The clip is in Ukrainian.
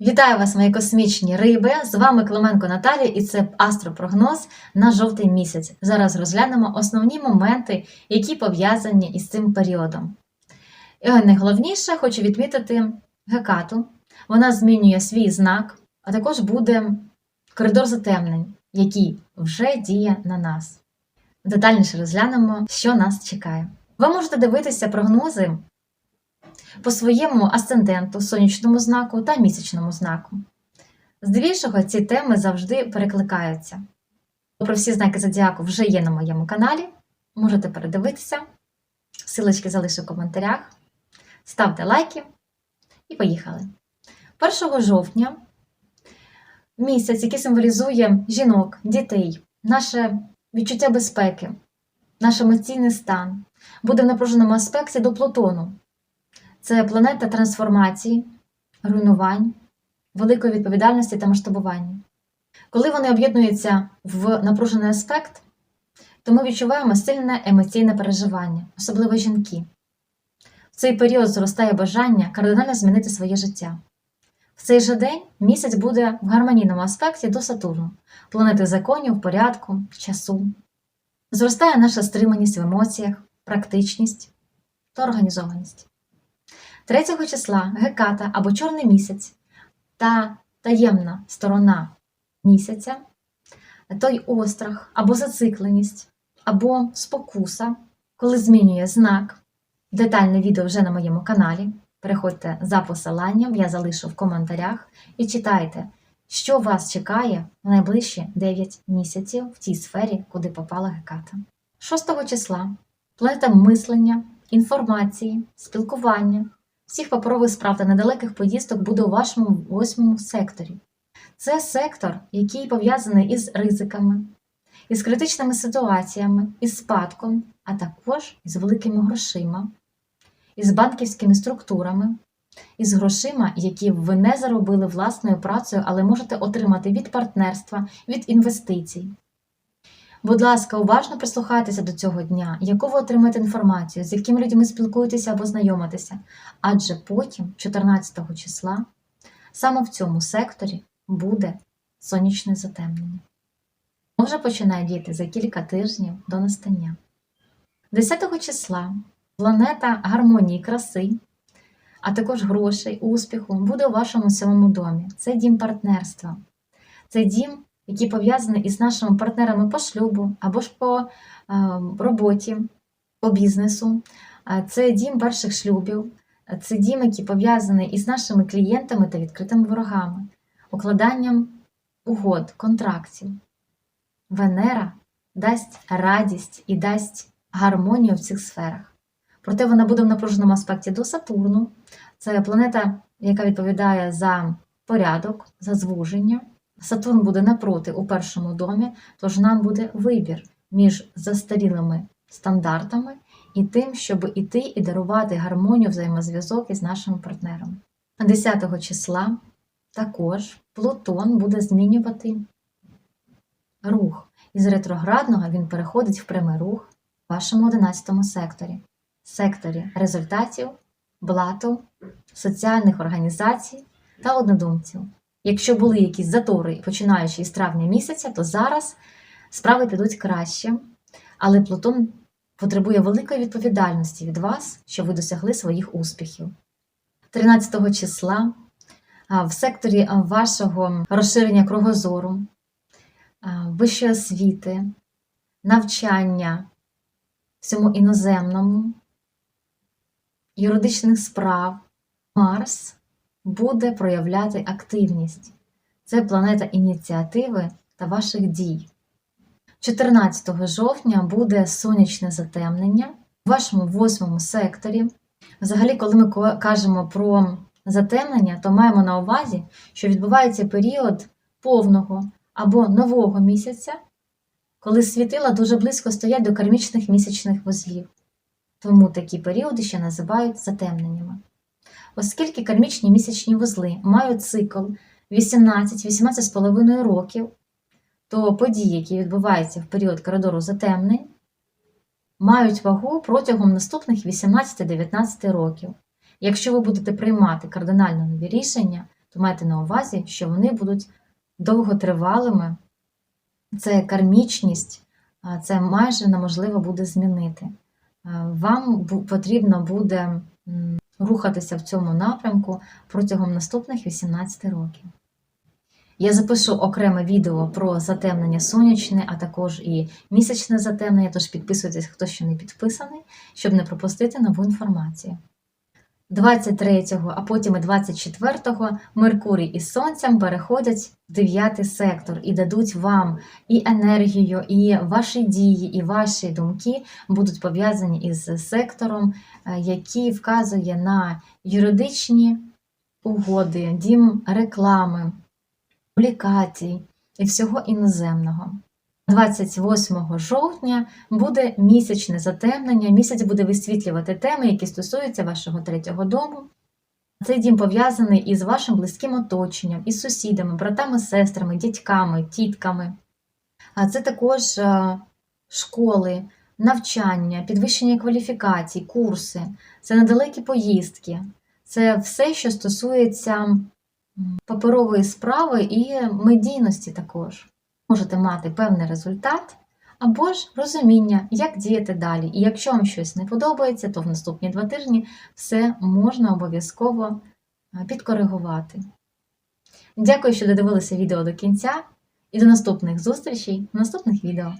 Вітаю вас, мої космічні риби! З вами Клименко Наталія і це астропрогноз на жовтий місяць. Зараз розглянемо основні моменти, які пов'язані із цим періодом. І найголовніше хочу відмітити Гекату. Вона змінює свій знак, а також буде коридор затемнень, який вже діє на нас. Детальніше розглянемо, що нас чекає. Ви можете дивитися прогнози по своєму асценденту, сонячному знаку та місячному знаку. Здебільшого ці теми завжди перекликаються. Про всі знаки зодіаку вже є на моєму каналі. Можете передивитися. Силочки залишу в коментарях. Ставте лайки і поїхали. 1 жовтня місяць, який символізує жінок, дітей, наше відчуття безпеки, наш емоційний стан, буде в напруженому аспекті до Плутону. Це планета трансформації, руйнувань, великої відповідальності та масштабування. Коли вони об'єднуються в напружений аспект, то ми відчуваємо сильне емоційне переживання, особливо жінки. В цей період зростає бажання кардинально змінити своє життя. В цей же день місяць буде в гармонійному аспекті до Сатурну, планети законів, порядку, часу. Зростає наша стриманість в емоціях, практичність та організованість. 3 числа Геката або Чорний місяць та таємна сторона місяця, той острах або зацикленість, або спокуса, коли змінює знак. Детальне відео вже на моєму каналі. Переходьте за посиланням, я залишу в коментарях і читайте, що вас чекає в найближчі 9 місяців в тій сфері, куди попала Геката. 6 числа планета мислення, інформації, спілкування, всіх паперових справ та недалеких поїздок буде у вашому восьмому секторі. Це сектор, який пов'язаний із ризиками, із критичними ситуаціями, із спадком, а також із великими грошима, із банківськими структурами, із грошима, які ви не заробили власною працею, але можете отримати від партнерства, від інвестицій. Будь ласка, уважно прислухайтеся до цього дня, яку ви отримаєте інформацію, з якими людьми спілкуєтеся або знайомитеся, адже потім, 14 числа, саме в цьому секторі буде сонячне затемнення. Може починає діяти за кілька тижнів до настання. 10 числа планета гармонії краси, а також грошей, успіху буде у вашому сьомому домі. Це дім партнерства. Це дім які пов'язані із нашими партнерами по шлюбу або ж по е, роботі, по бізнесу. Це дім перших шлюбів, це дім, який пов'язаний із нашими клієнтами та відкритими ворогами, укладанням угод, контрактів. Венера дасть радість і дасть гармонію в цих сферах. Проте вона буде в напруженому аспекті до Сатурну. Це планета, яка відповідає за порядок, за звуження. Сатурн буде напроти у першому домі, тож нам буде вибір між застарілими стандартами і тим, щоб іти і дарувати гармонію взаємозв'язок із нашими партнерами. 10 числа також Плутон буде змінювати рух. Із ретроградного він переходить в прямий рух в вашому 11 секторі, секторі результатів, блату, соціальних організацій та однодумців. Якщо були якісь затори, починаючи із травня місяця, то зараз справи підуть краще, але Плутон потребує великої відповідальності від вас, щоб ви досягли своїх успіхів. 13 числа в секторі вашого розширення кругозору, вищої освіти, навчання всьому іноземному, юридичних справ, Марс буде проявляти активність. Це планета ініціативи та ваших дій. 14 жовтня буде сонячне затемнення в вашому восьмому секторі. Взагалі, коли ми кажемо про затемнення, то маємо на увазі, що відбувається період повного або нового місяця, коли світила дуже близько стоять до кармічних місячних вузлів. Тому такі періоди ще називають затемненнями. Оскільки кармічні місячні вузли мають цикл 18-18,5 років, то події, які відбуваються в період коридору затемнень, мають вагу протягом наступних 18-19 років. Якщо ви будете приймати кардинально нові рішення, то майте на увазі, що вони будуть довготривалими. Це кармічність, це майже неможливо буде змінити. Вам потрібно буде рухатися в цьому напрямку протягом наступних 18 років. Я запишу окреме відео про затемнення сонячне, а також і місячне затемнення, тож підписуйтесь, хто ще не підписаний, щоб не пропустити нову інформацію. 23-го, а потім і 24-го Меркурій із Сонцем переходять в 9 сектор і дадуть вам і енергію, і ваші дії, і ваші думки будуть пов'язані із сектором, е, який вказує на юридичні угоди, дім реклами, публікацій і всього іноземного. 28 жовтня буде місячне затемнення. Місяць буде висвітлювати теми, які стосуються вашого третього дому. Цей дім пов'язаний із вашим близьким оточенням, із сусідами, братами, сестрами, дядьками, тітками. А це також е, школи, навчання, підвищення кваліфікацій, курси, це недалекі поїздки, це все, що стосується паперової справи і медійності також. Можете мати певний результат або ж розуміння, як діяти далі. І якщо вам щось не подобається, то в наступні два тижні все можна обов'язково е, підкоригувати. Дякую, що додивилися відео до кінця, і до наступних зустрічей в наступних відео.